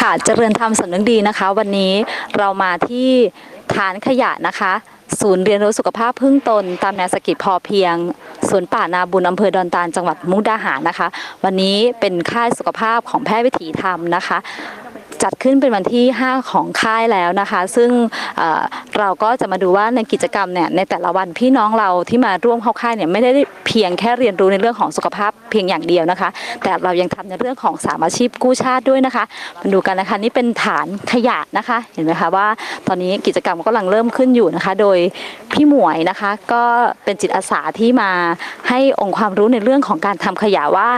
ค่ะเจริญธรรมสำนึกดีนะคะ วันนี้เรามาที่ฐานขยะนะคะ ศูนย์เรียนรู้สุขภาพพึ่งตน ตามแนวสกิจพอเพียงสวนป่านาบุญอำเภอดอนตาลจังหวัดมุกดาหารนะคะ วันนี้เป็นค่ายสุขภาพของแพทย์วิถีธรรมนะคะ จัดขึ้นเป็นวันที่ 5 ของค่ายแล้วนะคะ ซึ่งเราก็จะมาดูว่าในกิจกรรมเนี่ยในแต่ละวันพี่น้องเราที่มาร่วมเข้าค่ายเนี่ยไม่ได้เพียงแค่เรียนรู้ในเรื่องของสุขภาพเพียงอย่างเดียวนะคะ แต่เรายังทำในเรื่องของสามอาชีพกู้ชาติด้วยนะคะมาดูกันนะคะนี่เป็นฐานขยะนะคะ เห็นไหมคะว่าตอนนี้กิจกรรมก็กำลังเริ่มขึ้นอยู่นะคะ โดยพี่หมวยนะคะก็เป็นจิตอาสาที่มาให้องค์ความรู้ในเรื่องของการทำขยะว่า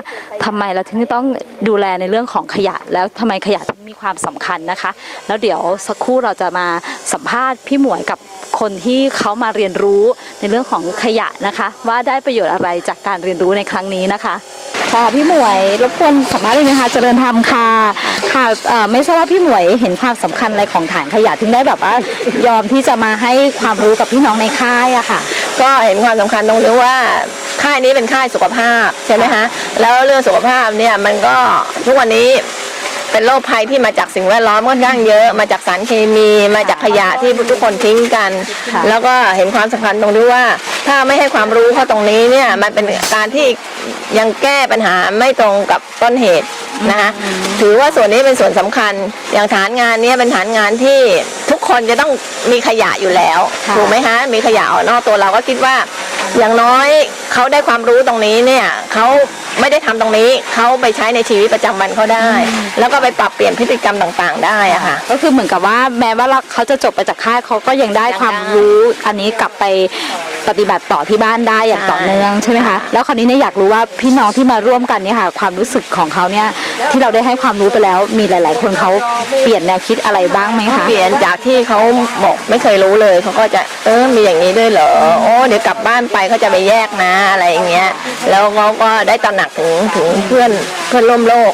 ทำไมเราถึงต้องดูแลในเรื่องของขยะ แล้วทำไมขยะ มีความสำคัญนะคะ แล้วเดี๋ยวสักครู่เราจะมาสัมภาษณ์พี่หมวยกับคนที่เขามาเรียนรู้ในเรื่องของขยะนะคะ ว่าได้ประโยชน์อะไรจากการเรียนรู้ในครั้งนี้นะคะค่ะพี่หมวยรบกวนสัมภาษณ์เลยนะคะเจริญธรรมค่ะค่ะเอ่อไม่ทราบว่าพี่หมวยเห็นความสำคัญอะไรของฐานขยะถึงได้แบบว่ายอมที่จะมาให้ความรู้กับพี่น้องในค่ายอะค่ะ ก็เห็นความสำคัญตรงที่ว่าค่ายนี้เป็นค่ายสุขภาพใช่ไหมคะแล้วเรื่องสุขภาพเนี่ยมันก็ทุกวันนี้ เป็นโรคภัยที่มาจากสิ่งแวดล้อมค่อนข้างเยอะ มาจากสารเคมี มาจากขยะที่ทุกคนทิ้งกันค่ะแล้วก็เห็นความสำคัญตรงที่ว่า ถ้าไม่ให้ความรู้เขาตรงนี้เนี่ยมันเป็นการที่ยังแก้ปัญหาไม่ตรงกับต้นเหตุนะคะถือว่าส่วนนี้เป็นส่วนสำคัญอย่างฐานงานเนี้เป็นฐานงานที่ทุกคนจะต้องมีขยะอยู่แล้วค่ะถูกไหมคะมีขยะออกนอกตัวเราก็คิดว่า อย่างน้อยเขาได้ความรู้ตรงนี้เนี่ยเขาไม่ได้ทำตรงนี้เขาไปใช้ในชีวิตประจำวันเขาได้ แล้วก็ไปปรับเปลี่ยนพฤติกรรมต่างๆ ได้อะค่ะ ก็คือเหมือนกับว่าแม้ว่าเราเขาจะจบไปจากค่ายเขาก็ยังได้ยังได้ความรู้อันนี้กลับไปปฏิบัติต่อที่บ้านได้อย่างใช่ต่อเนื่องใช่ไหมคะแล้วคราวนี้เนี่ยอยากรู้ว่าพี่น้องที่มาร่วมกันเนี่ยค่ะ ความรู้สึกของเขาเนี่ย ที่เราได้ให้ความรู้ไปแล้ว มีหลาย ๆ คนเขาเปลี่ยนแนวคิดอะไรบ้างไหมคะเปลี่ยนจากที่เขาบอกไม่เคยรู้เลยเขาก็จะเออมีอย่างนี้ด้วยเหรอโอ้เดี๋ยวกลับบ้านไปเขาจะไปแยกนะอะไรอย่างเงี้ย แล้วเขาก็ได้ตระหนักถึงถึงเพื่อนเพื่อนร่วมโลก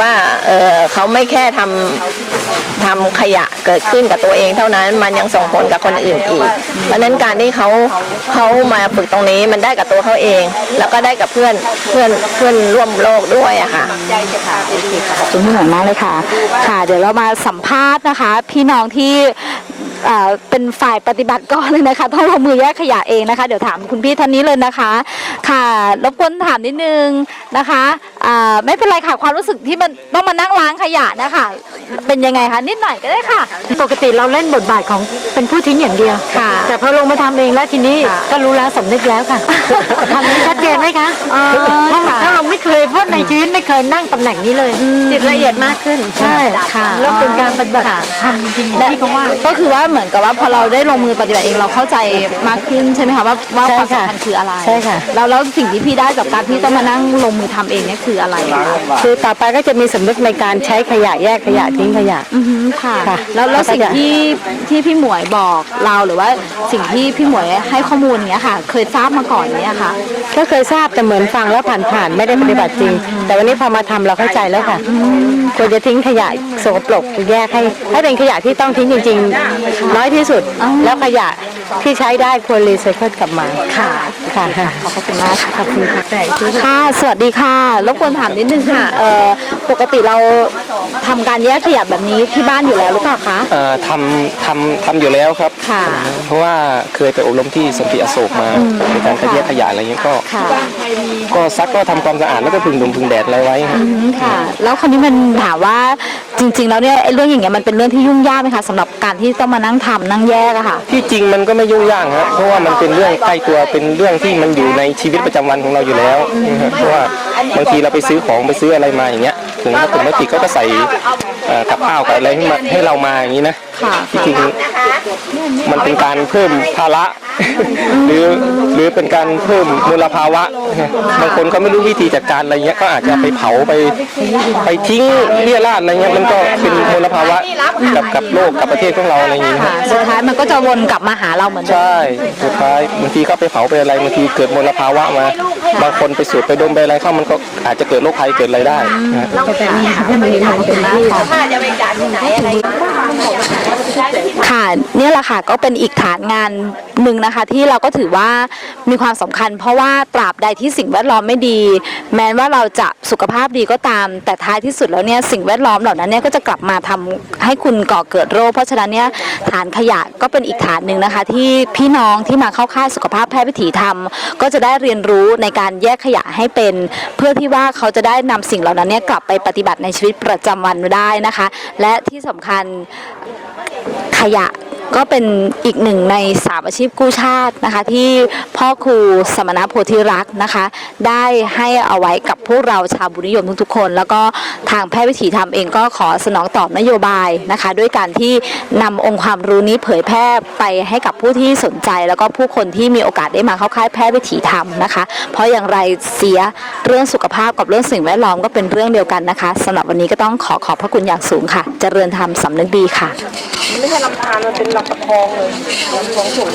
ว่าเออเขาไม่แค่ทำ ทำขยะเกิดขึ้นกับตัวเองเท่านั้น มันยังส่งผลกับคนอื่นอีก เพราะนั้นการที่เขาเขามาฝึกตรงนี้มันได้กับตัวเขาเอง แล้วก็ได้กับเพื่อนเพื่อนเพื่อนร่วมโลกด้วยอะค่ะขอบคุณพี่หมวยมากเลยค่ะ ค่ะ เดี๋ยวเรามาสัมภาษณ์นะคะ พี่น้องที่ เอ่อเป็นฝ่ายปฏิบัติก่อนเลยนะคะ ต้องลงมือแยกขยะเองนะคะ เดี๋ยวถามคุณพี่ท่านนี้เลยนะคะ ค่ะรบกวนถามนิดนึงนะคะอ่าไม่เป็นไรค่ะความรู้สึกที่มันต้องมานั่งล้างขยะนะคะเป็นยังไงคะนิดหน่อยก็ได้ค่ะ ปกติเราเล่นบทบาทของเป็นผู้ทิ้งอย่างเดียวค่ะ แต่พอลงมาทำเองแล้วทีนี้ค่ะก็รู้แล้วสำนึกแล้วค่ะทำนี้ชัดเจนไหมคะอ๋อถ้าค่ะถ้าเราไม่เคยเพราะใน ชีวิตไม่เคยนั่งตำแหน่งนี้เลย จิตละเอียดมากขึ้นใช่ค่ะแล้วเป็นการปฏิบัติทำจริงๆที่เขาว่า ก็คือว่าเหมือนกับว่าพอเราได้ลงมือปฏิบัติเองเราเข้าใจมากขึ้นใช่ไหมคะว่าว่าใช่ความค่ะสำคัญคืออะไรใช่ค่ะแล้วแล้วสิ่งที่พี่ได้จากการที่ต้องมานั่งลงมือทำเองเนี่ยคืออะไรคะคือต่อไปก็จะมีสำนึกในการใช้ขยะแยกขยะทิ้งขยะอือฮึค่ะค่ะ แล้วแล้วแล้วก็สิ่งจะที่ที่พี่หมวยบอกเราหรือว่าสิ่งที่พี่หมวยให้ข้อมูลเนี้ยค่ะ เคยทราบมาก่อนเนี้ยค่ะ ก็เคยทราบแต่เหมือนฟังแล้วผ่านๆไม่ได้ปฏิบัติจริงแต่วันนี้พอมาทำเราเข้าใจแล้วค่ะควรจะทิ้งขยะสกปรกแยกให้ให้เป็นขยะที่ต้องทิ้งจริง ๆ น้อยที่สุด แล้วขยะ ที่ใช้ได้ควรรีไซเคิลกลับมาค่ะค่ะค่ะขอบคุณมากค่ะขอบคุณค่ะค่ะ สวัสดีค่ะรบกวนถามนิดนึงค่ะเอ่อปกติเราทำการแยกขยะแบบนี้ที่บ้านอยู่แล้วหรือเปล่าคะ เอ่อทำทำทำอยู่แล้วครับ ค่ะเพราะว่าเคยไปอบรมที่สันติอโศกมาในการคัดแยกขยะอะไรเงี้ยก็ ค่ะ ก็ซักก็ทำความสะอาดแล้วก็พึ่งลมพึ่งแดดอะไรไว้ครับ อืมค่ะ แล้วคราวนี้มันถามว่า จริง ๆ แล้วเนี่ยไอ้เรื่องอย่างเงี้ยมันเป็นเรื่องที่ยุ่งยากไหมคะสำหรับการที่ต้องมานั่งทำนั่งแยกอะค่ะ ที่จริงมันก็ไม่ยุ่งยากครับเพราะว่ามันเป็นเรื่องใกล้ตัวเป็นเรื่องที่มันอยู่ในชีวิตประจำวันของเราอยู่แล้วนะครับเพราะว่าบางทีเราไปซื้อของไปซื้ออะไรมาอย่างเงี้ยถึงถ้าถึงพลาสติกก็จะใส่เอ่อกับข้าวกับอะไรให้มาให้เรามาอย่างนี้นะค่ะ ที่จริงมันเป็นการเพิ่มภาระ หรือหรือเป็นการเพิ่มมลภาวะ บางคนเขาไม่รู้วิธีจัดการอะไรเงี้ยก็อาจจะไปเผาไปไปทิ้งเรี่ยราดอะไรเงี้ยมันก็เป็นมลภาวะกับกับโลกกับประเทศของเราอะไรอย่างเงี้ยค่ะสุดท้ายมันก็จะวนกลับมาหาเราเหมือนเดิมใช่สุดท้ายบางทีเขาไปเผาไปอะไรบางทีเกิดมลภาวะมา บางคนไปสูดไปดมไปอะไรเข้ามันก็อาจจะเกิดโรคภัยเกิดอะไรได้นะถ้าจะไปจ่ายที่ไหนอะไร ค่ะเนี่ยแหละค่ะก็เป็นอีกฐานงานหนึ่งนะคะ ที่เราก็ถือว่ามีความสำคัญ เพราะว่าตราบใดที่สิ่งแวดล้อมไม่ดี แม้ว่าเราจะสุขภาพดีก็ตาม แต่ท้ายที่สุดแล้วเนี่ยสิ่งแวดล้อมเหล่านั้นเนี่ยก็จะกลับมาทำให้คุณก่อเกิดโรค เพราะฉะนั้นเนี่ยฐานขยะก็เป็นอีกฐานหนึ่งนะคะ ที่พี่น้องที่มาเข้าค่ายสุขภาพแพทย์วิถีธรรม ก็จะได้เรียนรู้ในการแยกขยะให้เป็น เพื่อที่ว่าเขาจะได้นำสิ่งเหล่านั้นเนี่ยกลับไปปฏิบัติในชีวิตประจำวันได้นะคะ และที่สำคัญขยะ ก็เป็นอีกหนึ่งในสามอาชีพกู้ชาตินะคะ ที่พ่อครูสมณโพธิรักษ์นะคะ ได้ให้เอาไว้กับพวกเราชาวบุญนิยมทุกๆคน แล้วก็ทางแพทย์วิถีธรรมเองก็ขอสนองตอบนโยบายนะคะ ด้วยการที่นำองค์ความรู้นี้เผยแพร่ไปให้กับผู้ที่สนใจ แล้วก็ผู้คนที่มีโอกาสได้มาเข้าค่ายแพทย์วิถีธรรมนะคะ เพราะอย่างไรเสียเรื่องสุขภาพกับเรื่องสิ่งแวดล้อมก็เป็นเรื่องเดียวกันนะคะสำหรับวันนี้ก็ต้องขอขอบพระคุณอย่างสูงค่ะ เจริญธรรมสำนึกดีค่ะไม่ใช่ลำธารมันเป็นลำตะคองเลยทองสูง